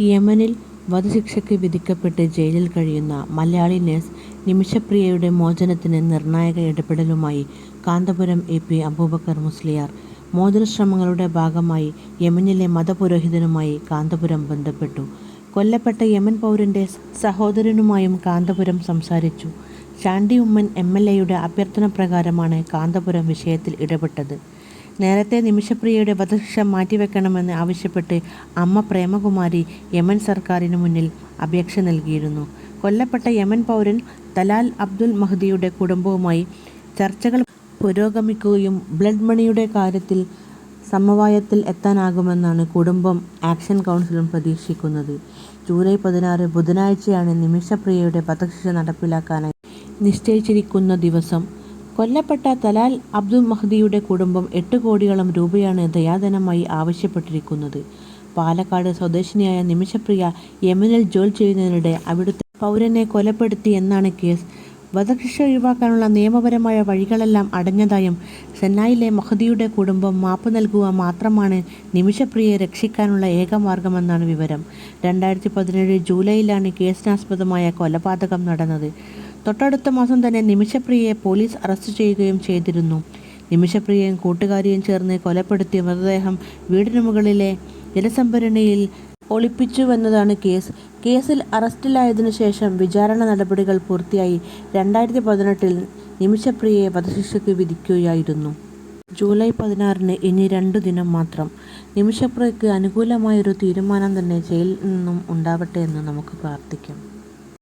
യമനിൽ വധശിക്ഷയ്ക്ക് വിധിക്കപ്പെട്ട് ജയിലിൽ കഴിയുന്ന മലയാളി നഴ്സ് നിമിഷപ്രിയയുടെ മോചനത്തിന് നിർണായക ഇടപെടലുമായി കാന്തപുരം എ പി അബൂബക്കർ മുസ്ലിയാർ. മോചനശ്രമങ്ങളുടെ ഭാഗമായി യമനിലെ മതപുരോഹിതനുമായി കാന്തപുരം ബന്ധപ്പെട്ടു. കൊല്ലപ്പെട്ട യമൻ പൗരന്റെ സഹോദരനുമായും കാന്തപുരം സംസാരിച്ചു. ചാണ്ടി ഉമ്മൻ എം. എൽ. എയുടെ അഭ്യർത്ഥന പ്രകാരമാണ് കാന്തപുരം വിഷയത്തിൽ ഇടപെട്ടത്. നേരത്തെ നിമിഷപ്രിയയുടെ വധശിക്ഷ മാറ്റിവെക്കണമെന്ന് ആവശ്യപ്പെട്ട് അമ്മ പ്രേമകുമാരി യമൻ സർക്കാരിന് മുന്നിൽ അപേക്ഷ നൽകിയിരുന്നു. കൊല്ലപ്പെട്ട യമൻ പൗരൻ തലാൽ അബ്ദുൽ മഹ്ദിയുടെ കുടുംബവുമായി ചർച്ചകൾ പുരോഗമിക്കുകയും ബ്ലഡ് മണിയുടെ കാര്യത്തിൽ സമവായത്തിൽ എത്താനാകുമെന്നാണ് കുടുംബം ആക്ഷൻ കൗൺസിലും പ്രതീക്ഷിക്കുന്നത്. ജൂലൈ പതിനാറ് ബുധനാഴ്ചയാണ് നിമിഷപ്രിയയുടെ വധശിക്ഷ നടപ്പിലാക്കാനായി നിശ്ചയിച്ചിരിക്കുന്ന ദിവസം. കൊല്ലപ്പെട്ട തലാൽ അബ്ദുൽ മഹ്ദിയുടെ കുടുംബം എട്ട് കോടിയോളം രൂപയാണ് ദയാധനമായി ആവശ്യപ്പെട്ടിരിക്കുന്നത്. പാലക്കാട് സ്വദേശിനിയായ നിമിഷപ്രിയ യമനിൽ ജോലി ചെയ്യുന്നതിനിടെ അവിടുത്തെ പൗരനെ കൊലപ്പെടുത്തി എന്നാണ് കേസ്. വധശിക്ഷ ഒഴിവാക്കാനുള്ള നിയമപരമായ വഴികളെല്ലാം അടഞ്ഞതായും സെന്നായിലെ മഹദിയുടെ കുടുംബം മാപ്പ് നൽകുക മാത്രമാണ് നിമിഷപ്രിയയെ രക്ഷിക്കാനുള്ള ഏക മാർഗമെന്നാണ് വിവരം. രണ്ടായിരത്തി പതിനേഴ് ജൂലൈയിലാണ് കേസിനാസ്പദമായ കൊലപാതകം നടന്നത്. തൊട്ടടുത്ത മാസം തന്നെ നിമിഷപ്രിയയെ പോലീസ് അറസ്റ്റ് ചെയ്യുകയും ചെയ്തിരുന്നു. നിമിഷപ്രിയയും കൂട്ടുകാരിയും ചേർന്ന് കൊലപ്പെടുത്തിയ മൃതദേഹം വീടിനു മുകളിലെ ജലസംഭരണിയിൽ ഒളിപ്പിച്ചുവെന്നതാണ് കേസ്. കേസിൽ അറസ്റ്റിലായതിനു ശേഷം വിചാരണ നടപടികൾ പൂർത്തിയായി രണ്ടായിരത്തി പതിനെട്ടിൽ നിമിഷപ്രിയയെ വധശിക്ഷയ്ക്ക് വിധിക്കുകയായിരുന്നു. ജൂലൈ പതിനാറിന് ഇനി രണ്ടു ദിനം മാത്രം. നിമിഷപ്രിയയ്ക്ക് അനുകൂലമായൊരു തീരുമാനം തന്നെ ജയിലിൽ നിന്നും ഉണ്ടാവട്ടെ എന്ന് നമുക്ക് പ്രാർത്ഥിക്കാം.